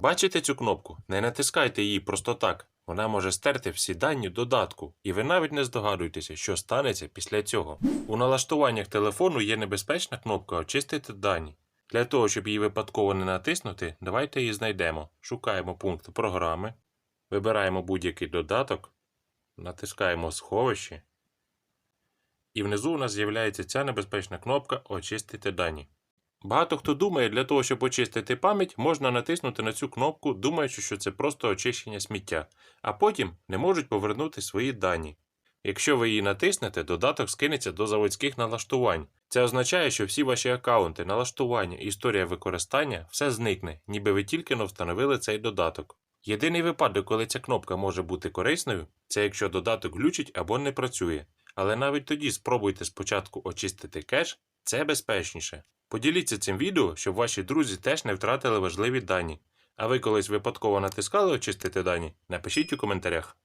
Бачите цю кнопку? Не натискайте її просто так. Вона може стерти всі дані додатку, і ви навіть не здогадуєтеся, що станеться після цього. У налаштуваннях телефону є небезпечна кнопка Очистити дані. Для того, щоб її випадково не натиснути, давайте її знайдемо. Шукаємо пункт програми, вибираємо будь-який додаток, натискаємо сховище, і внизу у нас з'являється ця небезпечна кнопка Очистити дані. Багато хто думає, для того, щоб очистити пам'ять, можна натиснути на цю кнопку, думаючи, що це просто очищення сміття, а потім не можуть повернути свої дані. Якщо ви її натиснете, додаток скинеться до заводських налаштувань. Це означає, що всі ваші аккаунти, налаштування, історія використання все зникне, ніби ви тільки но встановили цей додаток. Єдиний випадок, коли ця кнопка може бути корисною, це якщо додаток глючить або не працює. Але навіть тоді спробуйте спочатку очистити кеш, це безпечніше. Поділіться цим відео, щоб ваші друзі теж не втратили важливі дані. А ви колись випадково натискали очистити дані? Напишіть у коментарях.